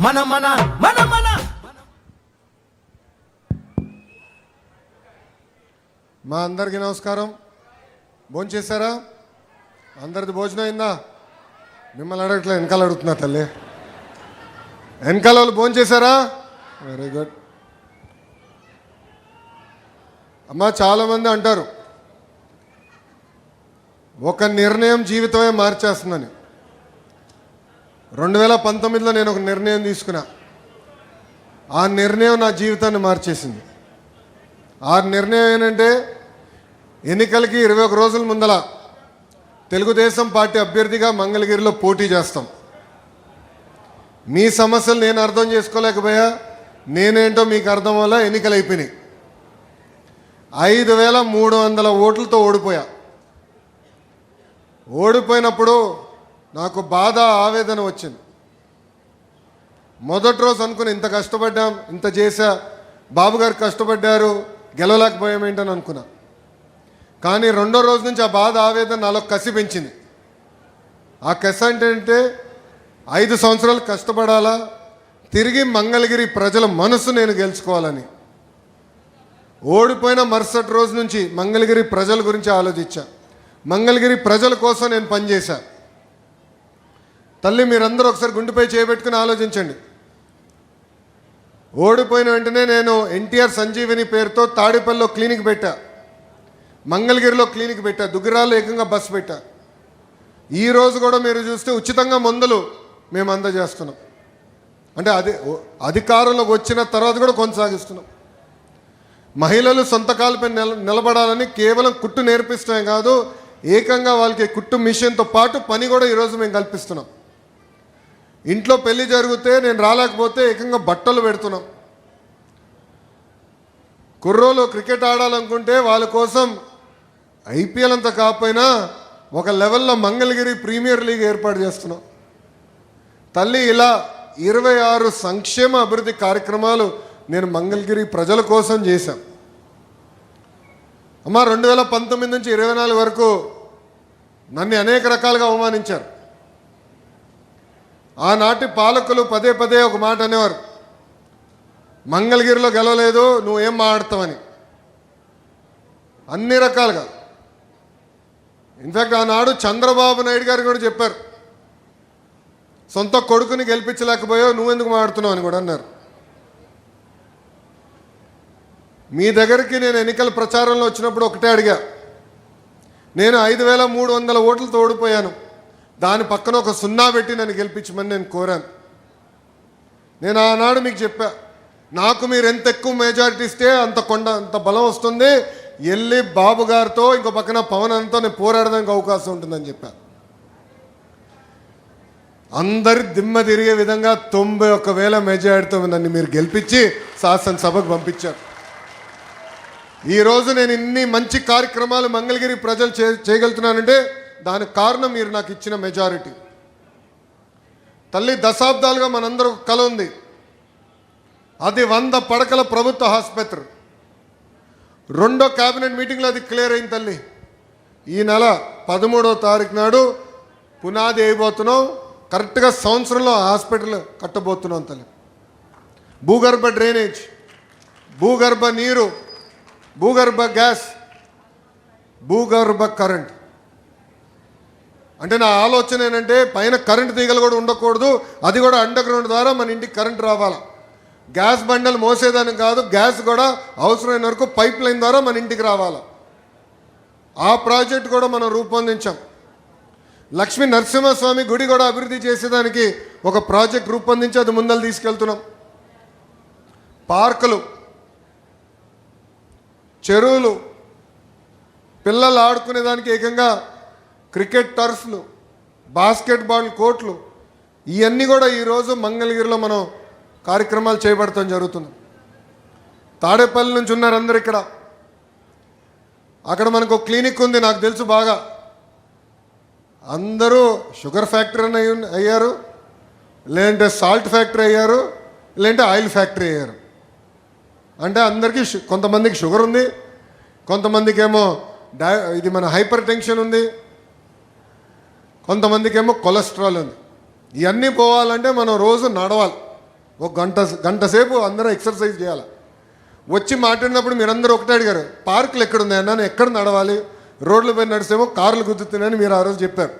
మన మన మన మన. మా అందరికీ నమస్కారం. భోంచేశారా అందరిది భోజనం అయిందా? మిమ్మల్ని అడగట్లే వెనకాల అడుగుతున్నా తల్లి. వెనకాల వాళ్ళు భోంచేశారా వెరీ గుడ్ అమ్మ చాలామంది అంటారు ఒక నిర్ణయం జీవితమే మార్చేస్తుందని. రెండు వేల పంతొమ్మిదిలో నేను ఒక నిర్ణయం తీసుకున్నా. ఆ నిర్ణయం నా జీవితాన్ని మార్చేసింది. ఆ నిర్ణయం ఏంటంటే ఎన్నికలకి ఇరవై ఒక రోజుల ముందల తెలుగుదేశం పార్టీ అభ్యర్థిగా మంగళగిరిలో పోటీ చేస్తాం. మీ సమస్యలు నేను అర్థం చేసుకోలేకపోయా నేనేంటో మీకు అర్థం వల్ల ఎన్నికలు అయిపోయినాయి. ఐదు వేల మూడు వందల ఓట్లతో ఓడిపోయా. ఓడిపోయినప్పుడు నాకు బాధ ఆవేదన వచ్చింది. మొదటి రోజు అనుకుని ఇంత కష్టపడ్డాం ఇంత చేశా బాబు గారు కష్టపడ్డారు గెలవలేకపోయామేంటని అనుకున్నా. కానీ రెండో రోజు నుంచి ఆ బాధ ఆవేదన నాలో కసి పెంచింది. ఆ కసి అంటే ఐదు సంవత్సరాలు కష్టపడాలా తిరిగి మంగళగిరి ప్రజల మనసు నేను గెలుచుకోవాలని. ఓడిపోయిన మరుసటి రోజు నుంచి మంగళగిరి ప్రజల గురించి ఆలోచించా. మంగళగిరి ప్రజల కోసం నేను పనిచేశాను తల్లి మీరందరూ ఒకసారి గుండెపై చేయబెట్టుకుని ఆలోచించండి. ఓడిపోయిన వెంటనే నేను ఎన్టీఆర్ సంజీవిని పేరుతో తాడేపల్లిలో క్లినిక్ పెట్టా. మంగళగిరిలో క్లినిక్ పెట్టా. దుగ్గిరాల్లో ఏకంగా బస్సు పెట్టా. ఈ రోజు కూడా మీరు చూస్తే ఉచితంగా మందులు మేము అందజేస్తున్నాం. అంటే అది అధికారంలోకి వచ్చిన తర్వాత కూడా కొనసాగిస్తున్నాం. మహిళలు సొంత కాలుపై నిల నిలబడాలని కేవలం కుట్టు నేర్పిస్తమే కాదు ఏకంగా వాళ్ళకి కుట్టు మిషన్తో పాటు పని కూడా ఈరోజు మేము కల్పిస్తున్నాం. ఇంట్లో పెళ్ళి జరిగితే నేను రాలేకపోతే ఏకంగా బట్టలు పెడుతున్నాం. కుర్రోలు క్రికెట్ ఆడాలనుకుంటే వాళ్ళ కోసం ఐపీఎల్ అంతా కాకపోయినా ఒక లెవెల్లో మంగళగిరి ప్రీమియర్ లీగ్ ఏర్పాటు చేస్తున్నాం. తల్లి ఇలా ఇరవై ఆరు సంక్షేమ అభివృద్ధి కార్యక్రమాలు నేను మంగళగిరి ప్రజల కోసం చేశాను అమ్మ రెండు వేల పంతొమ్మిది నుంచి ఇరవై నాలుగు వరకు నన్ను అనేక రకాలుగా అవమానించారు. ఆనాటి పాలకులు పదే పదే ఒక మాట అనేవారు. మంగళగిరిలో గెలవలేదు నువ్వేం మాట్లాడతావని. అన్ని రకాలుగా. ఇన్ఫ్యాక్ట్ ఆనాడు చంద్రబాబు నాయుడు గారు కూడా చెప్పారు. సొంత కొడుకుని గెలిపించలేకపోయావు నువ్వెందుకు మాట్లాడుతున్నావు అని కూడా అన్నారు. మీ దగ్గరికి నేను ఎన్నికల ప్రచారంలో వచ్చినప్పుడు ఒకటే అడిగా. నేను ఐదు వేల మూడు వందల ఓట్లతో ఓడిపోయాను. దాని పక్కన ఒక సున్నా పెట్టి నన్ను గెలిపించమని నేను కోరాను. నేను ఆనాడు మీకు చెప్పా నాకు మీరు ఎంత ఎక్కువ మెజారిటీ ఇస్తే అంత కొండ అంత బలం వస్తుంది వెళ్ళి బాబు గారితో ఇంకో పక్కన పవన్ అంతా నేను పోరాడడానికి అవకాశం ఉంటుందని చెప్పా. అందరి దిమ్మ తిరిగే విధంగా తొంభై ఒక్క వేల మెజారిటీతో నన్ను మీరు గెలిపించి శాసనసభకు పంపించారు. ఈరోజు నేను ఇన్ని మంచి కార్యక్రమాలు మంగళగిరి ప్రజలు చే చేయగలుగుతున్నానంటే దానికి కారణం మీరు నాకు ఇచ్చిన మెజారిటీ తల్లి దశాబ్దాలుగా మనందరూ కల ఉంది. అది వంద పడకల ప్రభుత్వ ఆసుపత్రి. రెండో క్యాబినెట్ మీటింగ్లో అది క్లియర్ అయింది తల్లి. ఈ నెల పదమూడవ తారీఖు నాడు పునాది వేయబోతున్నాం. కరెక్ట్గా సంవత్సరంలో హాస్పిటల్ కట్టబోతున్నాం తల్లి. భూగర్భ డ్రైనేజ్ భూగర్భ నీరు భూగర్భ గ్యాస్ భూగర్భ కరెంట్. అంటే నా ఆలోచన ఏంటంటే పైన కరెంట్ తీగలు కూడా ఉండకూడదు అది కూడా అండర్ గ్రౌండ్ ద్వారా మన ఇంటికి కరెంట్ రావాలా. గ్యాస్ బండలు మోసేదానికి కాదు గ్యాస్ కూడా అవసరమైన వరకు పైప్ లైన్ ద్వారా మన ఇంటికి రావాలా. ఆ ప్రాజెక్ట్ కూడా మనం రూపొందించాం. లక్ష్మీ నరసింహస్వామి గుడి కూడా అభివృద్ధి చేసేదానికి ఒక ప్రాజెక్ట్ రూపొందించి అది ముందలు తీసుకెళ్తున్నాం. పార్కులు చెరువులు పిల్లలు ఆడుకునేదానికి ఏకంగా క్రికెట్ టర్ఫ్లు బాస్కెట్బాల్ కోర్ట్లు ఇవన్నీ కూడా ఈరోజు మంగళగిరిలో మనం కార్యక్రమాలు చేపడటం జరుగుతుంది. తాడేపల్లి నుంచి ఉన్నారు అందరు ఇక్కడ. అక్కడ మనకు ఒక క్లినిక్ ఉంది నాకు తెలుసు బాగా. అందరూ షుగర్ ఫ్యాక్టరీ అని అయ్యారు లేదంటే సాల్ట్ ఫ్యాక్టరీ అయ్యారు లేదంటే ఆయిల్ ఫ్యాక్టరీ అయ్యారు. అంటే అందరికీ షు- కొంతమందికి షుగర్ ఉంది కొంతమందికి ఏమో డై ఇది మన హైపర్ టెన్షన్ ఉంది కొంతమందికి ఏమో కొలెస్ట్రాల్ ఉంది. ఇవన్నీ పోవాలంటే మనం రోజు నడవాలి. ఒక గంట గంట సేపు అందరూ ఎక్సర్సైజ్ చేయాలి? వచ్చి మాట్లాడినప్పుడు మీరందరూ ఒకటే అడిగారు పార్కులు ఎక్కడ ఉన్నాయి నేను ఎక్కడ నడవాలి? రోడ్లపై నడిసేమో నడిస్తేమో కార్లు గుద్దుతున్నాయని మీరు ఆ రోజు చెప్పారు.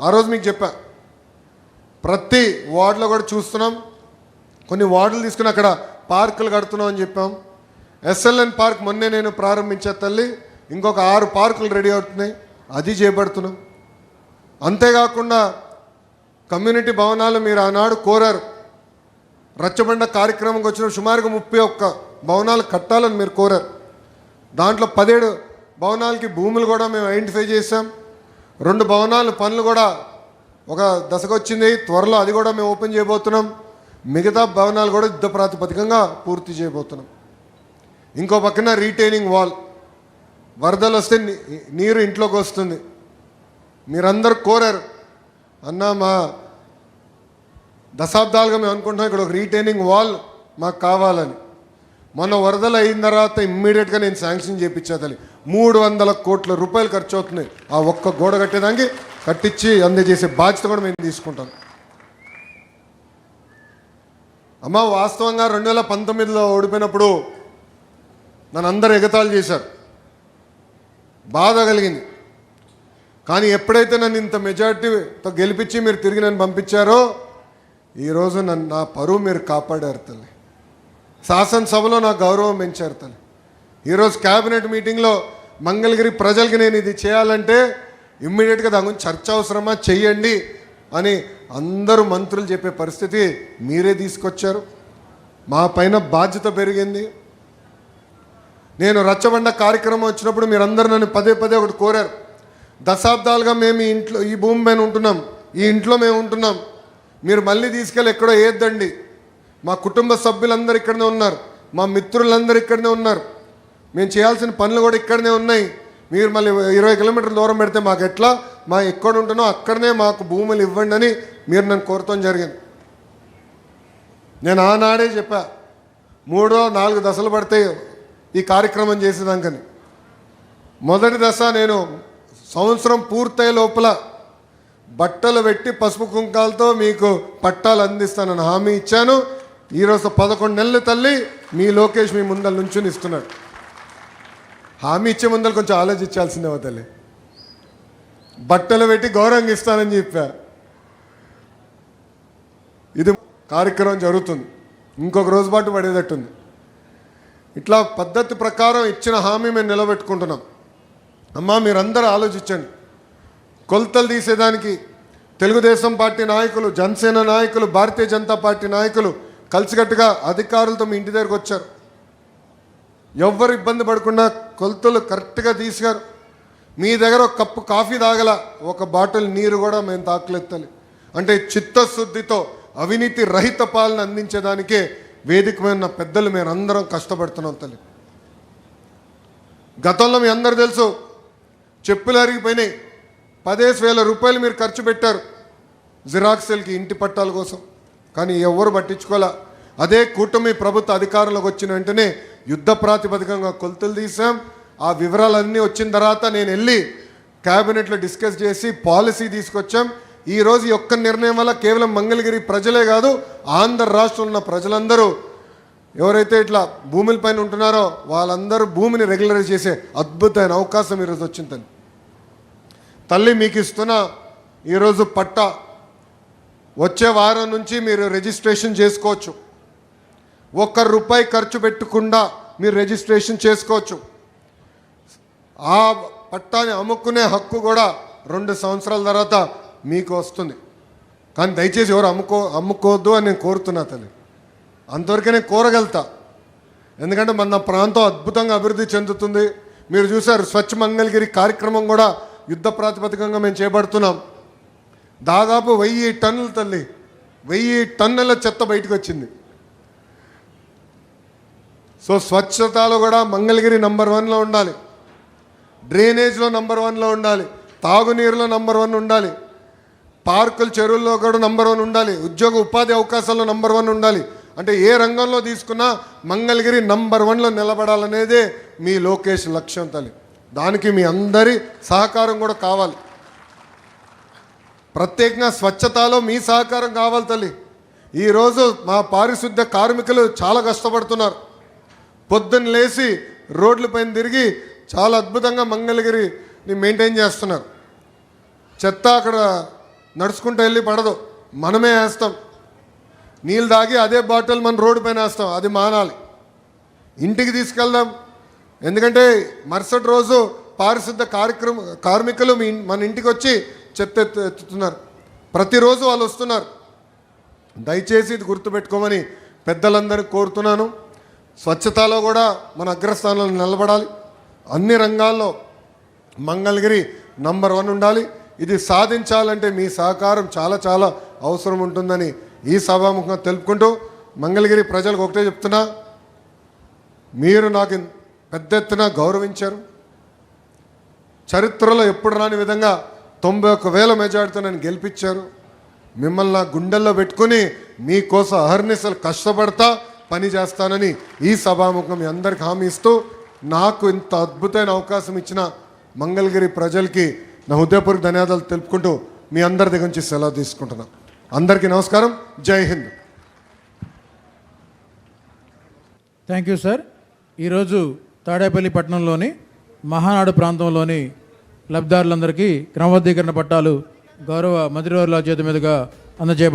ఆ రోజు మీకు చెప్పా. ప్రతి వార్డులో కూడా చూస్తున్నాం. కొన్ని వార్డులు తీసుకుని అక్కడ పార్కులు కడుతున్నాం అని చెప్పాం. ఎస్ఎల్ఎన్ పార్క్ మొన్నే నేను ప్రారంభించే తల్లి ఇంకొక ఆరు పార్కులు రెడీ అవుతున్నాయి. అది చేపడుతున్నాం. అంతేకాకుండా కమ్యూనిటీ భవనాలు మీరు ఆనాడు కోరారు. రచ్చబండ కార్యక్రమంకి వచ్చిన సుమారుగా ముప్పై ఒక్క భవనాలు కట్టాలని మీరు కోరారు. దాంట్లో పదిహేడు భవనాలకి భూములు కూడా మేము ఐడెంటిఫై చేసాం రెండు భవనాలు పనులు కూడా ఒక దశకు వచ్చింది. త్వరలో అది కూడా మేము ఓపెన్ చేయబోతున్నాం. మిగతా భవనాలు కూడా యుద్ధ ప్రాతిపదికంగా పూర్తి చేయబోతున్నాం. ఇంకో పక్కన రీటైనింగ్ వాల్. వరదలు వస్తే నీరు ఇంట్లోకి వస్తుంది. మీరందరూ కోరారు. అన్న మా దశాబ్దాలుగా మేము అనుకుంటున్నాం ఇక్కడ ఒక రీటైనింగ్ వాల్ మాకు కావాలని. మొన్న వరదలు అయిన తర్వాత ఇమ్మీడియట్గా నేను శాంక్షన్ చేయించా తల్లి. మూడు వందల కోట్ల రూపాయలు ఖర్చు అవుతున్నాయి. ఆ ఒక్క గోడ కట్టేదానికి కట్టించి అందజేసే బాధ్యత కూడా మేము తీసుకుంటాం. అమ్మ వాస్తవంగా రెండు వేల పంతొమ్మిదిలో ఓడిపోయినప్పుడు నన్ను అందరూ ఎగతాళి చేశారు. బాధ కలిగింది. కానీ ఎప్పుడైతే నన్ను ఇంత మెజార్టీతో గెలిపించి మీరు తిరిగి నన్ను పంపించారో ఈరోజు నన్ను నా పరువు మీరు కాపాడారు తల్లి. శాసనసభలో నా గౌరవం పెంచారు తల్లి. ఈరోజు క్యాబినెట్ మీటింగ్లో మంగళగిరి ప్రజలకి నేను ఇది చేయాలంటే ఇమ్మీడియట్గా దాని గురించి చర్చ అవసరమా? చెయ్యండి అని అందరూ మంత్రులు చెప్పే పరిస్థితి మీరే తీసుకొచ్చారు. మా పైన బాధ్యత పెరిగింది. నేను రచ్చబండ కార్యక్రమం వచ్చినప్పుడు మీరందరూ నన్ను పదే పదే ఒకటి కోరారు. దశాబ్దాలుగా మేము ఈ ఇంట్లో ఈ భూమి పైన ఉంటున్నాం. ఈ ఇంట్లో మేము ఉంటున్నాం. మీరు మళ్ళీ తీసుకెళ్ళి ఎక్కడో ఏద్దండి. మా కుటుంబ సభ్యులందరూ ఇక్కడనే ఉన్నారు. మా మిత్రులందరూ ఇక్కడనే ఉన్నారు. మేము చేయాల్సిన పనులు కూడా ఇక్కడనే ఉన్నాయి. మీరు మళ్ళీ ఇరవై కిలోమీటర్ల దూరం పెడితే మాకు ఎట్లా? మా ఎక్కడ ఉంటున్నో అక్కడనే మాకు భూములు ఇవ్వండి అని మీరు నన్ను కోరటం జరిగింది. నేను ఆనాడే చెప్పా మూడో నాలుగు దశలు పడతాయి ఈ కార్యక్రమం చేసేదాకని మొదటి దశ నేను సంవత్సరం పూర్తయ్యే లోపల బట్టలు పెట్టి పసుపు కుంకాలతో మీకు పట్టాలు అందిస్తానని హామీ ఇచ్చాను. ఈరోజు పదకొండు నెలలు తల్లి మీ లోకేష్ మీ ముందల నుంచుని ఇస్తున్నాడు. హామీ ఇచ్చే ముందర కొంచెం ఆలోచించాల్సిందే ఓ తల్లి. బట్టలు పెట్టి గౌరవంగా ఇస్తానని చెప్పా. ఇది కార్యక్రమం జరుగుతుంది. ఇంకొక రోజు పాటు పడేటట్టుంది. ఇట్లా పద్ధతి ప్రకారం ఇచ్చిన హామీ మేము నిలబెట్టుకుంటున్నాం. అమ్మా మీరందరూ ఆలోచించండి. కొలతలు తీసేదానికి తెలుగుదేశం పార్టీ నాయకులు జనసేన నాయకులు భారతీయ జనతా పార్టీ నాయకులు కలిసికట్టుగా అధికారులతో మీ ఇంటి దగ్గరకు వచ్చారు. ఎవ్వరు ఇబ్బంది పడకుండా కొలతలు కరెక్ట్గా తీసారు మీ దగ్గర ఒక కప్పు కాఫీ తాగల ఒక బాటిల్ నీరు కూడా మేము తాకలెత్తాలి. అంటే చిత్తశుద్ధితో అవినీతి రహిత పాలన అందించేదానికే వేదికమైన పెద్దలు మేము కష్టపడుతున్నాం తల్లి. గతంలో మీ అందరు తెలుసు చెప్పులు అరిగిపోయినాయి. పదేసి వేల రూపాయలు మీరు ఖర్చు పెట్టారు. జిరాక్సెల్కి ఇంటి పట్టాల కోసం. కానీ ఎవరు పట్టించుకోలే. అదే కూటమి ప్రభుత్వ అధికారంలోకి వచ్చిన వెంటనే యుద్ధ ప్రాతిపదికంగా కొలతలు తీసాం ఆ వివరాలన్నీ వచ్చిన తర్వాత నేను వెళ్ళి క్యాబినెట్లో డిస్కస్ చేసి పాలసీ తీసుకొచ్చాం. ఈ రోజు ఈ ఒక్క నిర్ణయం వల్ల కేవలం మంగళగిరి ప్రజలే కాదు ఆంధ్ర రాష్ట్రంలో ఉన్న ప్రజలందరూ ఎవరైతే ఇట్లా భూముల పైన ఉంటున్నారో వాళ్ళందరూ భూమిని రెగ్యులరైజ్ చేసే అద్భుతమైన అవకాశం ఈరోజు వచ్చిందని తల్లి మీకు ఇస్తున్న ఈరోజు పట్ట వచ్చే వారం నుంచి మీరు రిజిస్ట్రేషన్ చేసుకోవచ్చు. ఒక్క రూపాయి ఖర్చు పెట్టకుండా మీరు రిజిస్ట్రేషన్ చేసుకోవచ్చు. ఆ పట్టాన్ని అమ్ముకునే హక్కు కూడా రెండు సంవత్సరాల తర్వాత మీకు వస్తుంది. కానీ దయచేసి ఎవరు అమ్ముకో అమ్ముకోవద్దు అని నేను కోరుతున్నా తల్లి. అంతవరకే నేను కోరగలుగుతా. ఎందుకంటే మన ప్రాంతం అద్భుతంగా అభివృద్ధి చెందుతుంది. మీరు చూసారు స్వచ్ఛ మంగళగిరి కార్యక్రమం కూడా యుద్ధ ప్రాతిపదికంగా మేము చేపడుతున్నాం. దాదాపు వెయ్యి టన్నుల తల్లి వెయ్యి టన్నుల చెత్త బయటకు వచ్చింది సో స్వచ్ఛతలో కూడా మంగళగిరి నంబర్ వన్లో ఉండాలి. డ్రైనేజ్లో నంబర్ వన్లో ఉండాలి. తాగునీరులో నంబర్ వన్ ఉండాలి. పార్కులు చెరువుల్లో కూడా నంబర్ వన్ ఉండాలి. ఉద్యోగ ఉపాధి అవకాశాల్లో నంబర్ వన్ ఉండాలి. అంటే ఏ రంగంలో తీసుకున్నా మంగళగిరి నంబర్ వన్లో నిలబడాలనేదే మీ లోకేష్ లక్ష్యం తల్లి. దానికి మీ అందరి సహకారం కూడా కావాలి. ప్రత్యేకంగా స్వచ్ఛతలో మీ సహకారం కావాలి తల్లి. ఈరోజు మా పారిశుద్ధ్య కార్మికులు చాలా కష్టపడుతున్నారు. పొద్దున్న లేచి రోడ్లపైన తిరిగి చాలా అద్భుతంగా మంగళగిరిని మెయింటైన్ చేస్తున్నారు. చెత్త అక్కడ నడుచుకుంటూ వెళ్ళి పడదు. మనమే వేస్తాం. నీళ్ళు తాగి అదే బాటిల్ మనం రోడ్డు పైన వేస్తాం. అది మానాలి. ఇంటికి తీసుకెళ్దాం. ఎందుకంటే మరుసటి రోజు పారిశుద్ధ కార్యక్రమ కార్మికులు మీ మన ఇంటికి వచ్చి చెత్త ఎత్తుతున్నారు ప్రతిరోజు వాళ్ళు వస్తున్నారు. దయచేసి ఇది గుర్తుపెట్టుకోమని పెద్దలందరికీ కోరుతున్నాను. స్వచ్ఛతలో కూడా మన అగ్రస్థానంలో నిలబడాలి. అన్ని రంగాల్లో మంగళగిరి నంబర్ వన్ ఉండాలి. ఇది సాధించాలంటే మీ సహకారం చాలా చాలా అవసరం ఉంటుందని ఈ సభాముఖంగా తెలుపుకుంటూ మంగళగిరి ప్రజలకు ఒకటే చెప్తున్నా. మీరు నాకు పెద్ద ఎత్తున గౌరవించారు. చరిత్రలో ఎప్పుడు రాని విధంగా తొంభై ఒక్క వేల మెజార్టీతో నన్ను గెలిపించారు. మిమ్మల్ని నా గుండెల్లో పెట్టుకుని మీకోసం అహర్నిశలు కష్టపడతా పని చేస్తానని ఈ సభాముఖం మీ అందరికి హామీ ఇస్తూ నాకు ఇంత అద్భుతమైన అవకాశం ఇచ్చిన మంగళగిరి ప్రజలకి నా హృదయపూర్వక ధన్యవాదాలు తెలుపుకుంటూ మీ అందరి దగ్గర నుంచి సెలవు తీసుకుంటున్నాను అందరికీ నమస్కారం. జై హింద్. థ్యాంక్ యూ సార్ ఈరోజు తాడేపల్లి పట్టణంలోని మహానాడు ప్రాంతంలోని లబ్ధిదారులందరికీ క్రమబద్ధీకరణ పట్టాలు గౌరవ మంత్రివర్యుల చేతి మీదుగా అందజేయ